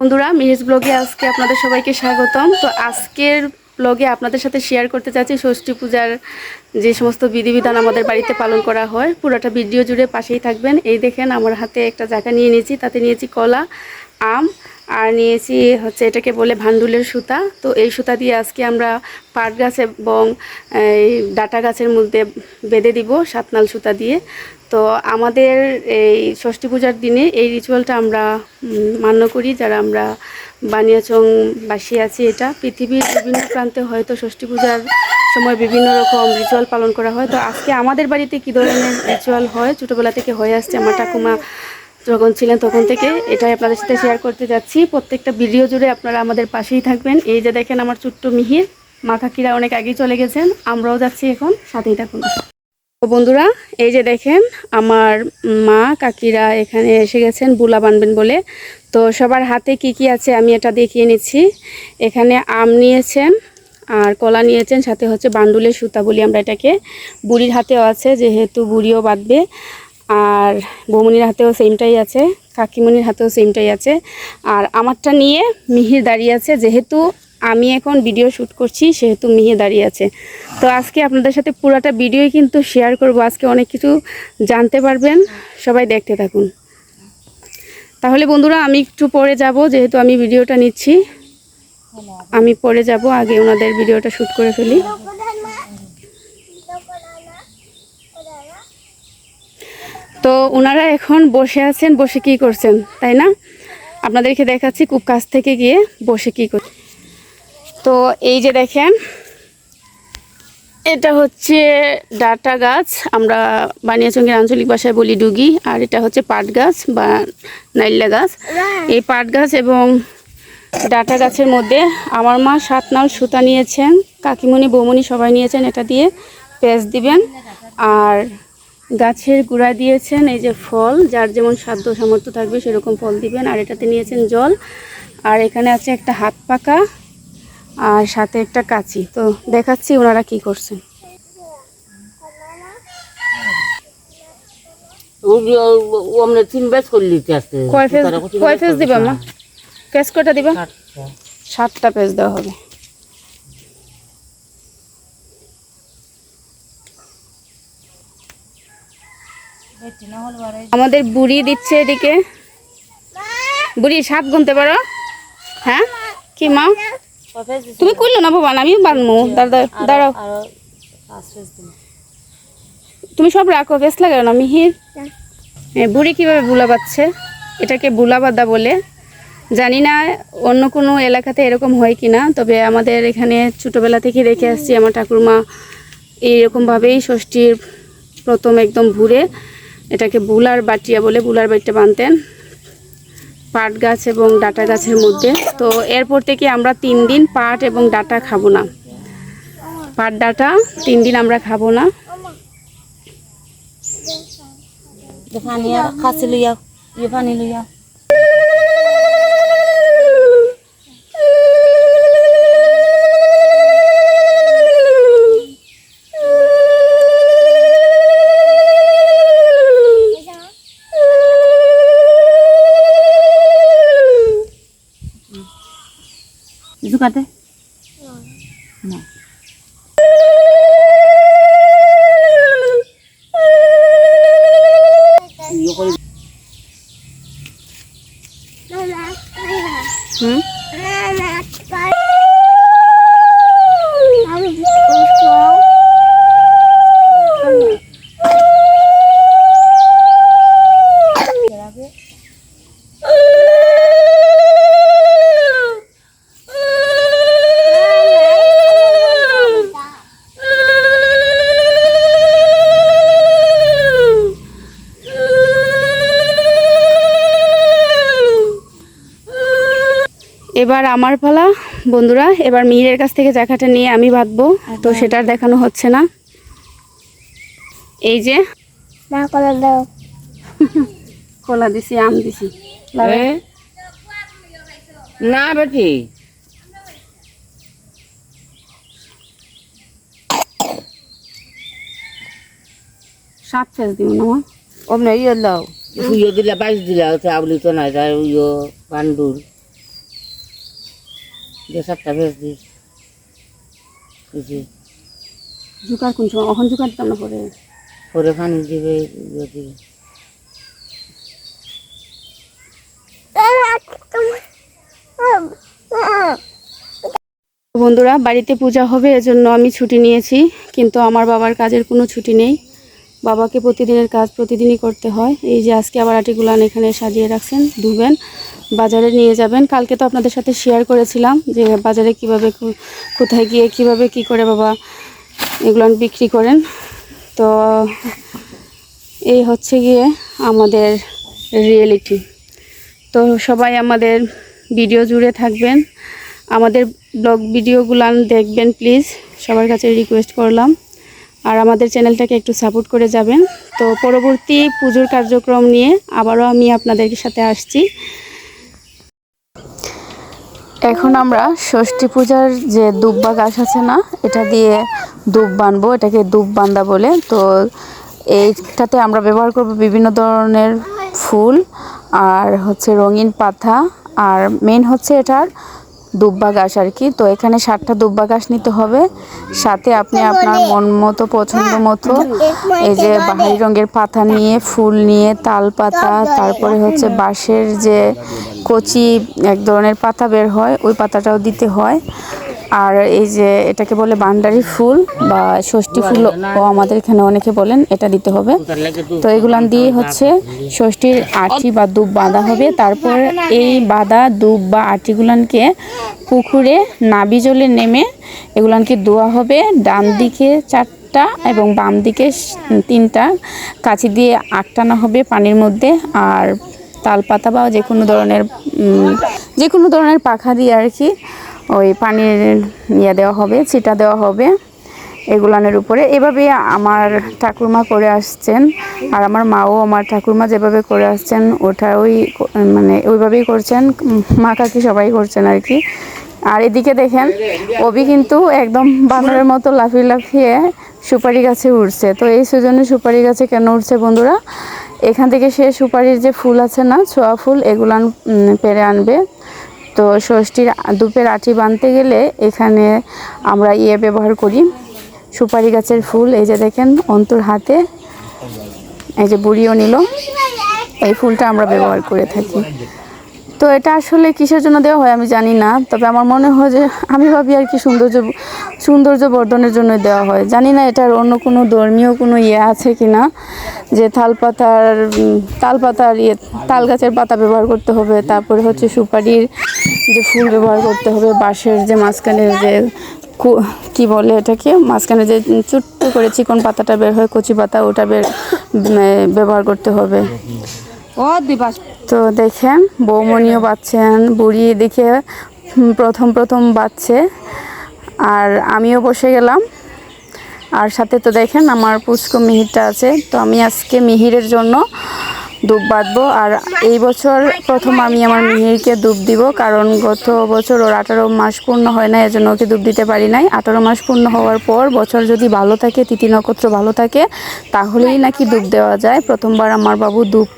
বন্ধুরা মিহিজ ব্লগে আজকে আপনাদের সবাইকে স্বাগতম। তো আজকের ব্লগে আপনাদের সাথে শেয়ার করতে চাচ্ছি ষষ্ঠী পূজার যে সমস্ত বিধিবিধান আমাদের বাড়িতে পালন করা হয়, পুরোটা ভিডিও জুড়ে পাশেই থাকবেন। এই দেখেন, আমার হাতে একটা জায়গা নিয়ে নিয়েছি, তাতে নিয়েছি কলা, আম আর নিয়েছি হচ্ছে এটাকে বলে ভান্ডুলের সুতা। তো এই সুতা দিয়ে আজকে আমরা পাট গাছ এবং এই ডাটা গাছের মধ্যে বেঁধে দিব সাতনাল সুতা দিয়ে। তো আমাদের এই ষষ্ঠী পূজার দিনে এই রিচুয়ালটা আমরা মান্য করি যারা আমরা বানিয়াচং বাসী আছি এটা। পৃথিবীর বিভিন্ন প্রান্তে হয়তো ষষ্ঠী পূজার সময় বিভিন্ন রকম রিচুয়াল পালন করা হয়। তো আজকে আমাদের বাড়িতে কী ধরনের রিচুয়াল হয়? ছোটোবেলা থেকে হয়ে আসছে আমার ঠাকুমা যখন ছিলেন তখন থেকে এটাই আপনাদের সাথে শেয়ার করতে যাচ্ছি। প্রত্যেকটা ভিডিও জুড়ে আপনারা আমাদের পাশেই থাকবেন। এই যে দেখেন আমার ছোট্ট মিহির মা কাকিরা অনেক আগেই চলে গেছেন, আমরাও যাচ্ছি এখন, সাথেই থাকুন। তো বন্ধুরা, এই যে দেখেন আমার মা, কাকিরা এখানে এসে গেছেন, বুলা বানবেন বলে। তো সবার হাতে কি কি আছে আমি এটা দেখিয়ে নিচ্ছি। এখানে আম নিয়েছেন আর কলা নিয়েছেন, সাথে হচ্ছে বান্ডুলের সুতা বলি আমরা এটাকে। বুড়ির হাতেও আছে, যেহেতু বুড়িও বাঁধবে। আর বৌমনির হাতেও সেমটাই আছে, কাকিমনির হাতেও সেমটাই আছে। আর আমারটা নিয়ে মিহির দাঁড়িয়ে আছে, যেহেতু আমি এখন ভিডিও শ্যুট করছি, সেহেতু মিহি দাঁড়িয়ে আছে। তো আজকে আপনাদের সাথে পুরাটা ভিডিওই কিন্তু শেয়ার করব, আজকে অনেক কিছু জানতে পারবেন, সবাই দেখতে থাকুন। তাহলে বন্ধুরা, আমি একটু পরে যাব, যেহেতু আমি ভিডিওটা নিচ্ছি। আমি পরে যাব, আগে ওনাদের ভিডিওটা শ্যুট করে ফেলি। তো ওনারা এখন বসে আছেন বসে কি করছেন তাই না? আপনাদেরকে দেখাচ্ছি খুব কাছ থেকে গিয়ে বসে কি করছে তো এই যে দেখেন এটা হচ্ছে ডাটা গাছ। আমরা বানিয়াচঙ্গের আঞ্চলিক ভাষায় বলি ডুগি আর এটা হচ্ছে পাট গাছ বা নাইল্লা গাছ। এই পাট গাছ এবং ডাটা গাছের মধ্যে আমার মা সাত নাল সুতা নিয়েছেন কাকিমণি বৌমণি সবাই নিয়েছেন এটা দিয়ে পেঁচ দিবেন আর গাছের গুঁড়া দিয়েছেন এই যে ফল যার যেমন সাধ্য সামর্থ্য থাকবে সেরকম ফল দিবেন। আর এটাতে নিয়েছেন জল। আর এখানে আছে একটা হাত পাকা আর সাথে একটা কাঁচি। তো দেখাচ্ছি ওনারা কি করছেন। কয় দিবে মা? কটা দিবা? সাতটা পেজ দেওয়া হবে। আমাদের বুড়ি দিচ্ছে এদিকে। বুড়ি সাত গুনতে পারো? হ্যাঁ? কি মা? তুমি করল না বাবা আমি বানমু দাঁড়াও। তুমি সব রাখো বেশ লাগে না, মিহির। বুড়ি কীভাবে বুলা বাচ্ছে? এটাকে বুলা বাঁধা বলে। জানি না অন্য কোনো এলাকাতে এরকম হয় কি না তবে আমাদের এখানে ছোটোবেলা থেকে দেখে আসছি, আমার ঠাকুরমা এইরকমভাবেই ষষ্ঠীর প্রথম একদম ভুরে এটাকে বুলার বাটিয়া বলে, বুলার বাটিটা বানতেন। পাট গাছ এবং ডাটা গাছের মধ্যে। তো এরপর থেকে আমরা তিন দিন পাট এবং ডাটা খাব না। পাট, ডাটা তিন দিন আমরা খাব না। পানি খাসি লইয়া। Hmm? এবার আমার পালা বন্ধুরা এবার মিহিরের কাছ থেকে চাকাটা নিয়ে আমি বাঁধবো তো সেটা আর দেখানো হচ্ছে না। এই যে। না কলা দাও। কলা দিছি আম দিছি। না বেটি। সাত ফেস দিব না? অমনে ইয়ে লাও ইয়ে দিলা বাইশ দিলা চাউলি তো নাই তাই ইয়ে বান্ডুল দিয়ে চারটা বেশ দিই। জি জুকার কোন সময়? অখন জুকার দিতাম না পরে? পরে পানি দিবে ইয়ে দিবে। বন্ধুরা বাড়িতে পূজা হবে এজন্য আমি ছুটি নিয়েছি কিন্তু আমার বাবার কাজের কোনো ছুটি নেই। বাবাকে প্রতিদিনের কাজ প্রতিদিনই করতে হয়। এই যে আজকে আবার আটিগুলান এখানে সাজিয়ে রাখছেন, ধুবেন, বাজারে নিয়ে যাবেন। কালকে তো আপনাদের সাথে শেয়ার করেছিলাম যে বাজারে কীভাবে কোথায় গিয়ে কীভাবে কি করে বাবা এগুলান বিক্রি করেন। তো এই হচ্ছে গিয়ে আমাদের রিয়েলিটি তো সবাই আমাদের ভিডিও জুড়ে থাকবেন। আমাদের ব্লগ ভিডিওগুলান দেখবেন প্লিজ সবার কাছে রিকোয়েস্ট করলাম। আর আমাদের চ্যানেলটাকে একটু সাপোর্ট করে যাবেন। তো পরবর্তী পুজোর কার্যক্রম নিয়ে আবারও আমি আপনাদের সাথে আসছি। এখন আমরা ষষ্ঠী পূজার যে দুব্বা গাছ আছে না, এটা দিয়ে দুব বানবো, এটাকে দুব বান্দা বলে। তো এইটাতে আমরা ব্যবহার করব বিভিন্ন ধরনের ফুল, আর হচ্ছে রঙিন পাতা, আর মেন হচ্ছে এটার দুব্বা গাছ আর কি। তো এখানে সাতটা দুব্বা গাছ নিতে হবে। সাথে আপনি আপনার মন মতো পছন্দ মতো এই যে বাহারি রঙের পাতা নিয়ে ফুল নিয়ে তাল পাতা তারপরে হচ্ছে বাঁশের যে কচি এক ধরনের পাতা বের হয় ওই পাতাটাও দিতে হয়। আর এই যে এটাকে বলে বান্ডারি ফুল বা ষষ্ঠী ফুল ও আমাদের এখানে অনেকে বলেন এটা দিতে হবে। তো এগুলান দিয়ে হচ্ছে ষষ্ঠীর আটি বা দুব বাঁধা হবে। তারপর এই বাঁধা, দুব বা আটিগুলানকে পুকুরে নাবি জলে নেমে এগুলানকে দোয়া হবে। ডান দিকে চারটা এবং বাম দিকে তিনটা কাঁচি দিয়ে আটটানো হবে পানির মধ্যে। আর তাল পাতা বা যে কোনো ধরনের যে কোনো ধরনের পাখা দিয়ে আর কি ওই পানির ইয়ে দেওয়া হবে, ছিটা দেওয়া হবে এগুলানের উপরে। এভাবে আমার ঠাকুরমা করে আসছেন আর আমার মাও আমার ঠাকুরমা যেভাবে করে আসছেন ওটা ওই মানে ওইভাবেই করছেন, মা কাকি সবাই করছেন আর কি। আর এদিকে দেখেন অবি কিন্তু একদম বানরের মতো লাফিয়ে লাফিয়ে সুপারি গাছে উঠছে তো এই সিজনে সুপারি গাছে কেন উঠছে বন্ধুরা? এখান থেকে সে সুপারির যে ফুল আছে না, ছোয়া ফুল, এগুলান পেরে আনবে। তো ষষ্ঠীর দুপের আঠি বানতে গেলে এখানে আমরা ইয়ে ব্যবহার করি। সুপারি গাছের ফুল, এই যে দেখেন, অন্তর হাতে এই যে বুড়িও নিল। এই ফুলটা আমরা ব্যবহার করে থাকি। তো এটা আসলে কিসের জন্য দেওয়া হয় আমি জানি না, তবে আমার মনে হয় যে আমি ভাবি আর কি সৌন্দর্য সৌন্দর্য বর্ধনের জন্য দেওয়া হয়। জানি না এটার অন্য কোনো ধর্মীয় কোনো ইয়ে আছে কি না যে তাল পাতার তাল পাতার ইয়ে তাল গাছের পাতা ব্যবহার করতে হবে, তারপরে হচ্ছে সুপারির যে ফুল ব্যবহার করতে হবে, বাঁশের যে মাঝখানের যে কু- বলে এটাকে, মাঝখানে যে ছোট্ট করে চিকন পাতাটা বের হয়, কচি পাতা ওটা বের ব্যবহার করতে হবে। তো দেখেন, বৌমনিও বাচ্ছেন, বুড়ি দেখে প্রথম প্রথম বাচ্চে। আর আমিও বসে গেলাম। আর সাথে তো দেখেন আমার পুষ্ক মিহিরটা আছে। তো আমি আজকে মিহিরের জন্য দুধ বাঁধবো। আর এই বছর প্রথম আমি আমার মিহিরকে দুধ দিব, কারণ গত বছর ওর আঠারো মাস পূর্ণ হয় না এজন্য ওকে দুধ দিতে পারি নাই। আঠারো মাস পূর্ণ হওয়ার পর বছর যদি ভালো থাকে, তিথি নক্ষত্র ভালো থাকে, তাহলেই নাকি দুধ দেওয়া যায়। প্রথমবার আমার বাবু দুধ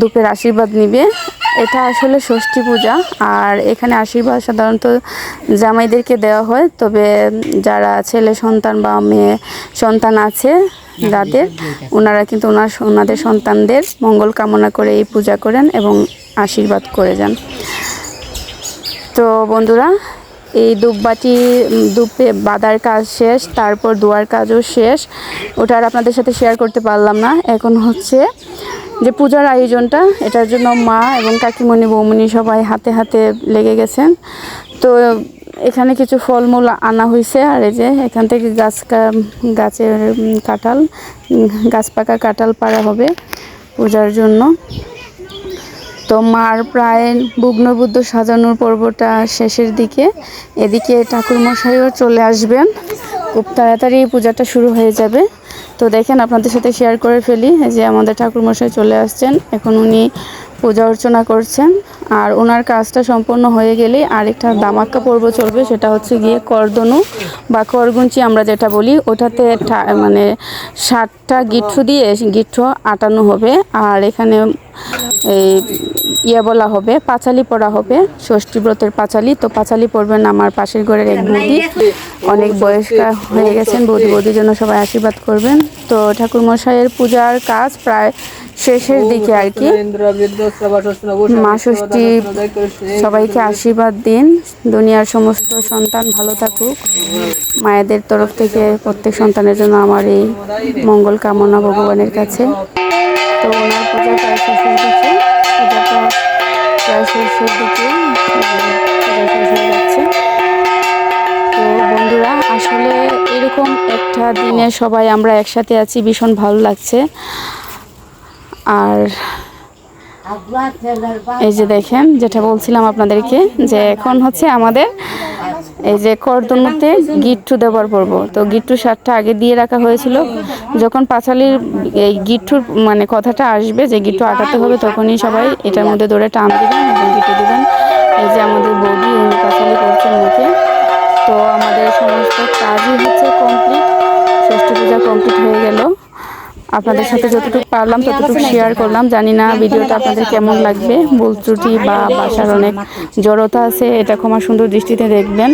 দুপের আশীর্বাদ নিবে। এটা আসলে ষষ্ঠী পূজা, আর এখানে আশীর্বাদ সাধারণত জামাইদেরকে দেওয়া হয়, তবে যারা ছেলে সন্তান বা মেয়ে সন্তান আছে যাদের ওনারা কিন্তু ওনার ওনাদের সন্তানদের মঙ্গল কামনা করে এই পূজা করেন এবং আশীর্বাদ করে যান। তো বন্ধুরা, এই ধূপবাটি দুপে বাঁধার কাজ শেষ, তারপর দুয়ার কাজও শেষ। ওটা আর আপনাদের সাথে শেয়ার করতে পারলাম না। এখন হচ্ছে যে পূজার আয়োজনটা, এটার জন্য মা এবং কাকিমণি, বৌমণি সবাই হাতে হাতে লেগে গেছেন। তো এখানে কিছু ফলমূল আনা হয়েছে আর এই যে এখান থেকে গাছ গাছের কাঁঠাল গাছ পাকা কাঁঠাল পাড়া হবে পূজার জন্য। তো মার প্রায় বুগ্নবুদ্ধ সাজানোর পর্বটা শেষের দিকে, এদিকে ঠাকুরমশাইও চলে আসবেন। খুব তাড়াতাড়ি পূজাটা শুরু হয়ে যাবে। তো দেখেন, আপনাদের সাথে শেয়ার করে ফেলি। যে আমাদের ঠাকুরমশাই চলে আসছেন। এখন উনি পূজা অর্চনা করছেন। আর ওনার কাজটা সম্পন্ন হয়ে গেলেই আরেকটা দামাক্কা পর্ব চলবে। সেটা হচ্ছে গিয়ে করদনু বা করগুঞ্চি আমরা যেটা বলি। ওটাতে মানে ষাটটা গিট্টু দিয়ে গিট্টু আটানো হবে। আর এখানে ইয়ে বলা হবে পাঁচালি পড়া হবে ষষ্ঠী ব্রতের পাঁচালি। তো পাঁচালি পড়বেন আমার পাশের ঘরের এক বৌদি। অনেক বয়স্ক হয়ে গেছেন বৌদি বৌদির জন্য সবাই আশীর্বাদ করবেন। তো ঠাকুর মশাইয়ের পূজার কাজ প্রায় শেষের দিকে আর কি। মা ষষ্ঠী সবাইকে আশীর্বাদ দিন। দুনিয়ার সমস্ত সন্তান ভালো থাকুক। মায়েদের তরফ থেকে প্রত্যেক সন্তানের জন্য আমার এই মঙ্গল কামনা ভগবানের কাছে। তো ওনার পূজা প্রায় শেষের দিকে পূজাটা প্রায় শেষের দিকে তো বন্ধুরা, আসলে এরকম একটা দিনে সবাই আমরা একসাথে আছি, ভীষণ ভালো লাগছে। আর এই যে দেখেন, যেটা বলছিলাম আপনাদেরকে, যে এখন হচ্ছে আমাদের এই যে করদমতে গিট্টু দেওয়ার পর্ব। তো গিট্টু সারটা আগে দিয়ে রাখা হয়েছিল। যখন পাঁচালির এই গিট্টুর মানে কথাটা আসবে যে গিট্টু আটাতে হবে, তখনই সবাই এটার মধ্যে ধরে টান দেবেন এবং গিট্টু দিবেন। এই যে আমাদের বৌদি উনি পাঁচালি করছেন মুখে। তো আমাদের সমস্ত কাজই হচ্ছে কমপ্লিট ষষ্ঠী পূজা কমপ্লিট হয়ে গেল। আপনাদের সাথে যতটুকু পারলাম ততটুকু শেয়ার করলাম। জানি না ভিডিওটা আপনাদের কেমন লাগবে? ভুল ত্রুটি বা বাসার অনেক জড়তা আছে এটা ক্ষমা সুন্দর দৃষ্টিতে দেখবেন।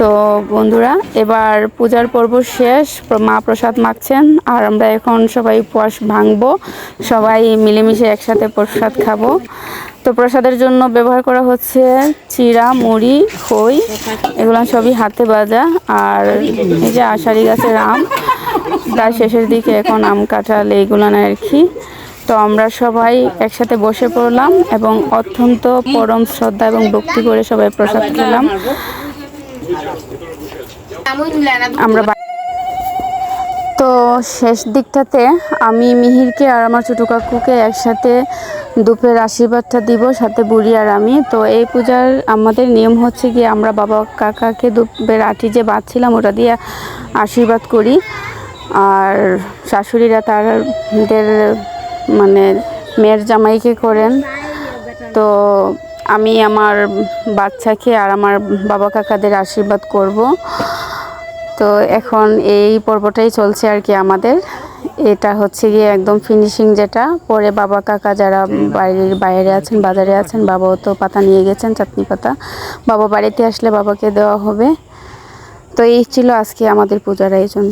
তো বন্ধুরা এবার পূজার পর্ব শেষ। মা প্রসাদ মাখছেন আর আমরা এখন সবাই উপবাস ভাঙবো। সবাই মিলেমিশে একসাথে প্রসাদ খাব। তো প্রসাদের জন্য ব্যবহার করা হচ্ছে চিড়া মুড়ি খই। এগুলো সবই হাতে বাজা আর এই যে আষাঢ়ি গাছের আম প্রায় শেষের দিকে এখন আম কাঁঠাল এইগুলো আর কি। তো আমরা সবাই একসাথে বসে পড়লাম এবং অত্যন্ত পরম শ্রদ্ধা এবং ভক্তি করে সবাই প্রসাদ খেলাম। আমরা তো শেষ দিকটাতে আমি মিহিরকে আর আমার ছোটো কাকুকে একসাথে দুপের আশীর্বাদটা দিব, সাথে বুড়ি আর আমি। তো এই পূজার আমাদের নিয়ম হচ্ছে কি আমরা বাবা কাকাকে দুপের আটি যে বাঁধছিলাম ওটা দিয়ে আশীর্বাদ করি। আর শাশুড়িরা তাদের মানে মেয়ের জামাইকে করেন। তো আমি আমার বাচ্চাকে আর আমার বাবা কাকাদের আশীর্বাদ করব। তো এখন এই পর্বটাই চলছে আর কি আমাদের। এটা হচ্ছে গিয়ে একদম ফিনিশিং যেটা। পরে বাবা, কাকা যারা বাড়ির বাইরে আছেন, বাজারে আছেন, বাবাও তো পাতা নিয়ে গেছেন, চাটনি পাতা। বাবা বাড়িতে আসলে বাবাকে দেওয়া হবে। তো এই ছিল আজকে আমাদের পূজার আয়োজন।